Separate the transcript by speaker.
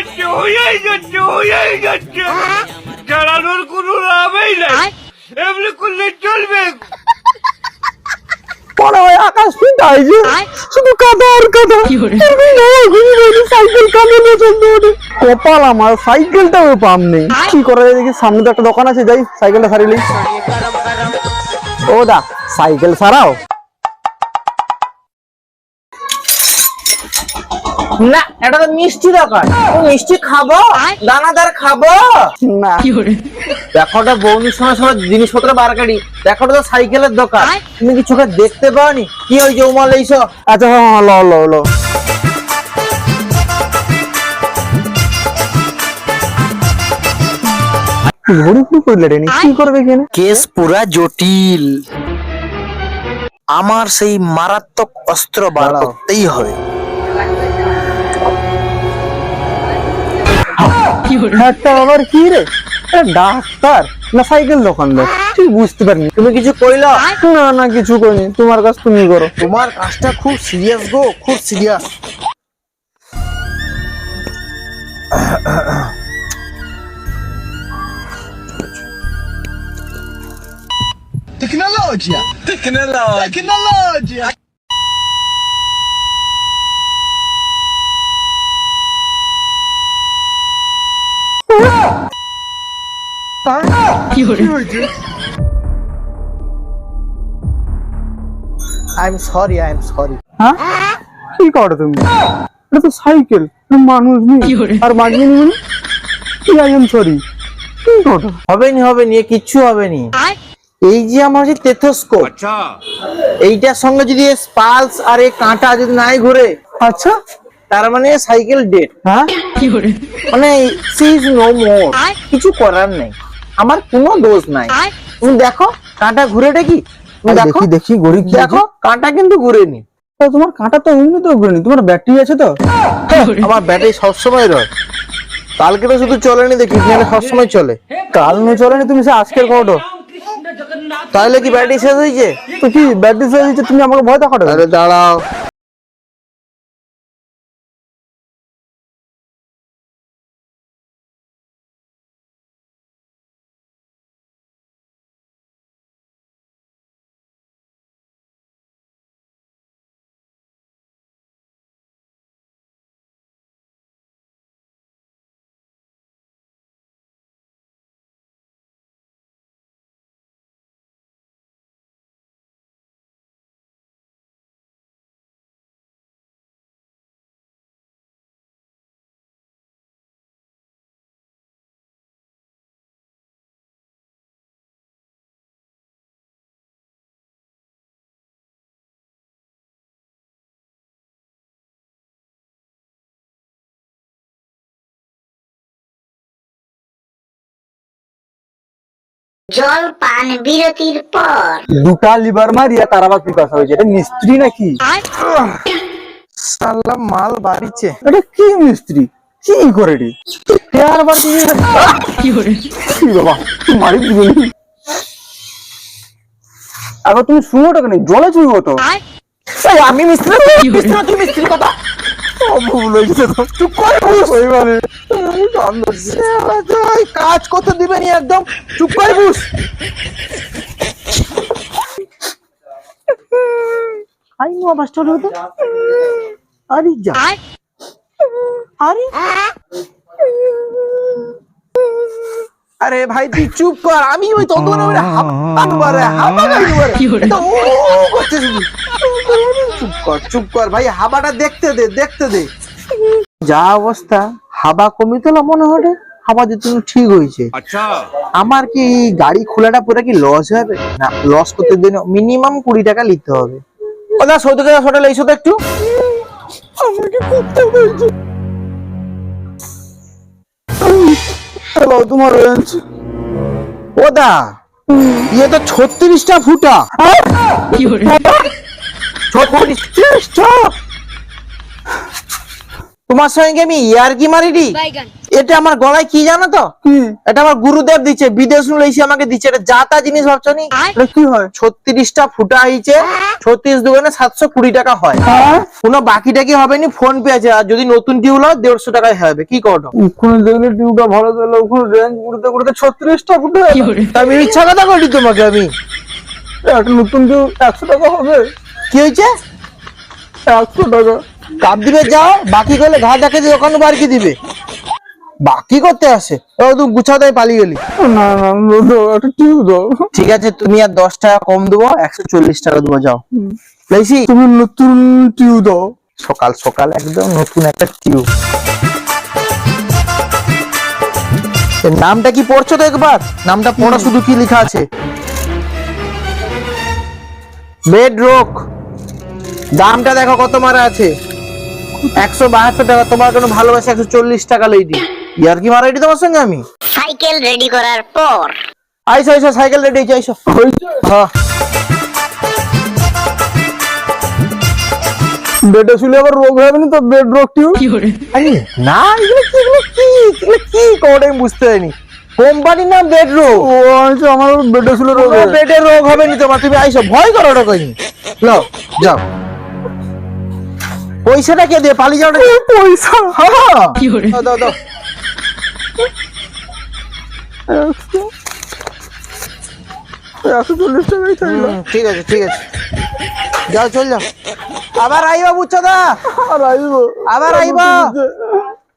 Speaker 1: যাচ্ছে হয়েই যাচ্ছে হয়েই যাচ্ছে চালানোর কোনো লাভই নাই। এমনি করলে চলবে।
Speaker 2: আকাশ ফিটা হয়েছে শুধু কাদা আর কাদা। সাইকেল কানে নিয়ে কপাল আমার সাইকেলটাও পাম নেই। কি করা যায় দেখি সামনে তো একটা দোকান আছে যাই সাইকেলটা সারিয়ে লই ও দা সাইকেল সারাও?
Speaker 3: না এটা তো মিষ্টি দোকান। মিষ্টি খাব দানাদার খাব।
Speaker 2: না।
Speaker 3: দেখো ওটা বৌনির সময় সময় জিনিসপত্র বার কাটি দেখো ওটা তো সাইকেলের দোকান। তুমি কি চোখে দেখতে পাওনি? কি ওই যে উমাল এইসব
Speaker 2: আচ্ছা হ্যাঁ হ্যাঁ লো লো লো ঘুরি ঘুরি করলে রে কি করবে এখানে
Speaker 4: কেস পুরা জটিল। আমার সেই মারাত্মক অস্ত্র বার করতেই হবে।
Speaker 2: একটা আবার কি রে? ডাক্তার না সাইকেল দোকানদার ঠিক বুঝতে পারিনি।
Speaker 3: তুমি কিছু কইলো?
Speaker 2: না না কিছু করিনি তোমার কাজ তুমি করো।
Speaker 4: তোমার কাজটা খুব সিরিয়াস গো খুব serious I am sorry I am sorry
Speaker 2: হ্যাঁ? কি করো তুমি? এটা তো সাইকেল মানুষ নেই। আর মাগনি নেই কি আই এম সরি কি করো?
Speaker 3: হবে নি হবে নি কিচ্ছু হবে নি এই যে আমার যে টেথোস্কোপ
Speaker 1: আচ্ছা।
Speaker 3: এইটার সঙ্গে যদি পালস আর এই কাঁটা যদি নাই ঘুরে
Speaker 2: আচ্ছা।
Speaker 3: তার মানে সাইকেল ডেট
Speaker 2: হ্যাঁ?
Speaker 3: মানে সিজ নো মোর কিছু করার নেই। আমার কোনো দোষ নাই। তুমি দেখো কাঁটা ঘুরেটা কি? দেখো।
Speaker 2: দেখি দেখি গরিব
Speaker 3: দেখো। কাঁটা কিন্তু ঘুরেনি।
Speaker 2: তা তোমার কাঁটা তো অমনি তো ঘুরেনি। তোমার ব্যাটারি আছে তো?
Speaker 3: আমার ব্যাটারি সবসময় রয়। কালকে তো শুধু চলেনি দেখি সবসময় চলে।
Speaker 2: কাল নো চলেনি তুমি সে আজকের কোটো
Speaker 3: তাহলে কি ব্যাটারি শেষ হয়েছে?
Speaker 2: তো কি ব্যাটারি শেষ হয়েছে তুমি আমাকে ভয় দেখাটো
Speaker 3: আরে দাঁড়াও।
Speaker 5: জল পান বিরতির পর।
Speaker 2: দুটা লিভার মারিয়া তার আবার পিপাসা হয়েছে? এটা মিস্ত্রি নাকি?
Speaker 4: সাল্লা মাল বাড়িছে।
Speaker 2: এটা কি মিস্ত্রি? কি করে রে? বার দিয়ে কি বাবা মারি দিবি আগে তুমি শুয়োটা কেন? জলে চুইব তো। আমি মিস্ত্রি না, তুই মিস্ত্রি কথা? ও, ভুল হয়েছে তো। করে
Speaker 3: কাজ করতে দিবে নি একদম। চুপ করে বুঝ
Speaker 2: আই নো আবার স্টার্ট হতো আরে যা। আরে।
Speaker 3: আরে ভাই তুই চুপ কর। আমি ওই তখন হাবারে হাবারে এটা ও করছে শুধু চুপ কর চুপ কর। ভাই হাবাটা দেখতে দে দেখতে দে। যা অবস্থা। হাবা কমিতল মনে হয় হাবা তুমি ঠিক হয়েছে।
Speaker 1: আচ্ছা।
Speaker 3: আমার কি এই গাড়ি খোলাটা পুরো কি লস হবে? না লস করতে দিন মিনিমাম কুড়ি টাকা নিতে হবে। ওদা সৌদি টাকা হোটেল এইসব একটু।
Speaker 2: আমাকে করতে বলছে হ্যালো তোমার রেঞ্জ
Speaker 3: ওদা ইয়ে তো ছত্রিশটা ফুটা। ছত্রিশটা? তোমার সঙ্গে আমি ইয়ার কি মারিনি এটা আমার গলায় কি জানো তো? এটা আমার গুরুদেব দিচ্ছে বিদেশ লইছি আমাকে দিচ্ছে। এটা যা তা জিনিস ভাবছ নি?
Speaker 2: কি হয়?
Speaker 3: ছত্রিশটা ফুটা হয়েছে ছত্রিশ দোকানে সাতশো কুড়ি টাকা হয়।
Speaker 2: হ্যাঁ?
Speaker 3: কোনো বাকিটা কি হবে নি? ফোন পে আছে আর যদি নতুন টিউব হয় দেড়শো টাকায় হবে। কি করো
Speaker 2: ওখানে দেখলে ভালো চলে ওখানে রেঞ্জ করতে করতে ছত্রিশটা ফুটে
Speaker 3: আমি ইচ্ছা কথা করি তোমাকে আমি।
Speaker 2: একটা নতুন টিউব একশো টাকা হবে।
Speaker 3: কি হয়েছে
Speaker 2: একশো টাকা।
Speaker 3: কাপ দিবে যাও বাকি করলে ঘা দেখে দিয়ে ওখানে বারকি দিবে। বাকি করতে আসে ও তুই গুছা দেয় পালিয়ে গেলি।
Speaker 2: না না একটা টিউব দাও।
Speaker 3: ঠিক আছে তুমি আর দশ টাকা কম দেবো একশো চল্লিশ টাকা দেবো যাও।
Speaker 2: তুমি নতুন টিউব দাও।
Speaker 3: সকাল সকাল একদম নতুন একটা টিউব। নামটা কি পড়ছো তো একবার? নামটা পড়া শুধু কি লেখা আছে? বেড রোক দামটা দেখো কত মারা আছে। একশো বাহাত্তর টাকা তোমার কোনো ভালোবাসা একশো চল্লিশ টাকা লইডি ইয়ার কি মারা এটি তোমার সঙ্গে আমি?
Speaker 5: সাইকেল রেডি করার পর।
Speaker 3: আইসো আইসো সাইকেল রেডি হয়েছে আইসো হ্যাঁ।
Speaker 2: বেডে শুলে আবার রোগ হবে না তো? বেড রোগ
Speaker 3: আরে না এগুলো কি এগুলো কি এগুলো কি কোড আমি বুঝতে পারিনি। কোম্পানির নাম বেড রোগ।
Speaker 2: ও আচ্ছা আমার বেডে শুলে রোগ হবে।
Speaker 3: পেটের রোগ হবে নি তোমার তুমি আইসো ভয় করো ওটা কইনি লও যাও। পয়সাটা কে দিয়ে পালিয়ে যাওয়াটা
Speaker 2: পয়সা।
Speaker 3: হ্যাঁ। দাও, দাও দাও।
Speaker 2: একশো একশো চল্লিশ টাকাই থাকল
Speaker 3: ঠিক আছে ঠিক আছে। যাও চল যাও। আবার আইবা বুঝছ দা
Speaker 2: আর আইবো।
Speaker 3: আবার আইবা